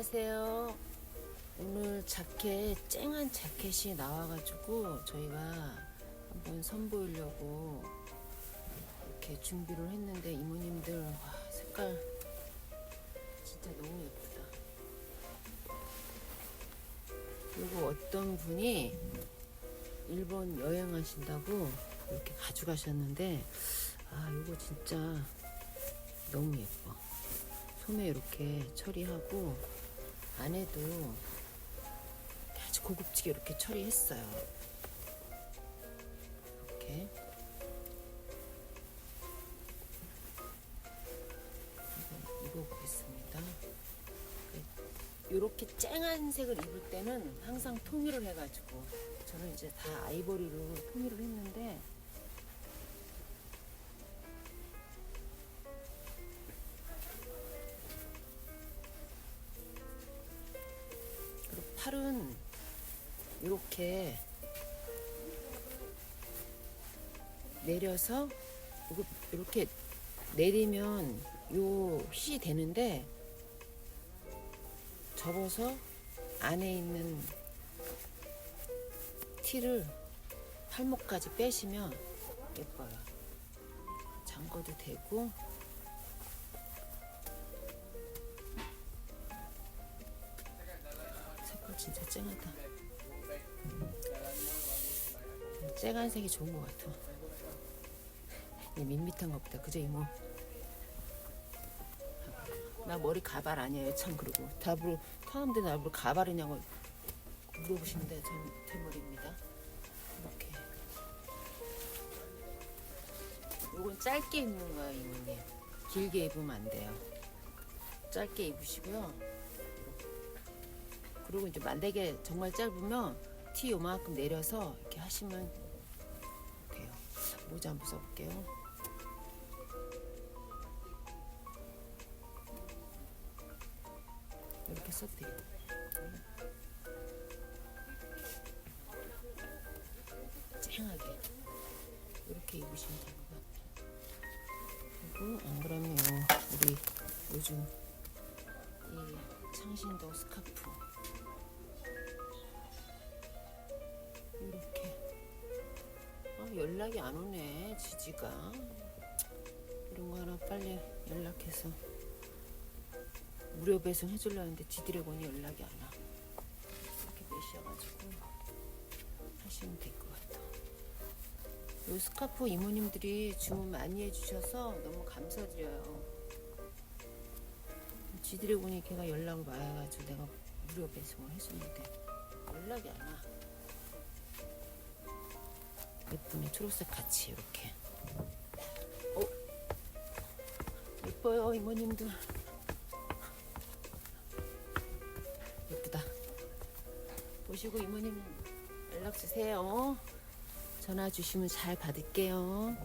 안녕하세요. 오늘 자켓, 쨍한 자켓이 나와가지고 저희가 한번 선보이려고 이렇게 준비를 했는데 이모님들, 와, 색깔 진짜 너무 예쁘다. 그리고 어떤 분이 일본 여행하신다고 이렇게 가져가셨는데, 아, 이거 진짜 너무 예뻐. 소매 이렇게 처리하고 안에도 아주 고급지게 이렇게 처리했어요. 이렇게 입어보겠습니다. 이렇게 쨍한 색을 입을 때는 항상 통일을 해가지고 저는 이제 다 아이보리로 통일을 했는데 팔은 이렇게 내려서 이렇게 내리면 요 핏이 되는데 접어서 안에 있는 티를 팔목까지 빼시면 예뻐요. 잠궈도 되고 진짜 쨍하다. 쨍한 색이 좋은 것 같아. 이 밋밋한 것보다 그죠 이모? 나 머리 가발 아니에요 참 그리고 답으로 사람들이 나를 가발이냐고 물어보시는데 전 대머리입니다. 이렇게. 요건 짧게 입는 거예요 이모님. 길게 입으면 안 돼요. 짧게 입으시고요. 그리고 이제 만약에 정말 짧으면 티 요만큼 내려서 이렇게 하시면 돼요. 모자 한번 써볼게요. 이렇게 써도 돼요. 쨍하게 이렇게 입으시면 될 것 같아요. 그리고 안 그러면 요 우리 요즘 이 창신도 스카프 연락이 안 오네 지지가 이런 거 하나 빨리 연락해서 무료 배송 해주려는데 지드래곤이 연락이 안 와. 이렇게 매셔가지고 하시면 될 것 같아. 요 스카프 이모님들이 주문 많이 해주셔서 너무 감사드려요. 지드래곤이 걔가 연락을 와가지고 내가 무료 배송을 해줬는데 연락이 안 와. 예쁘네 초록색 같이 이렇게. 어 예뻐요 이모님들. 예쁘다. 보시고 이모님 연락 주세요. 전화 주시면 잘 받을게요.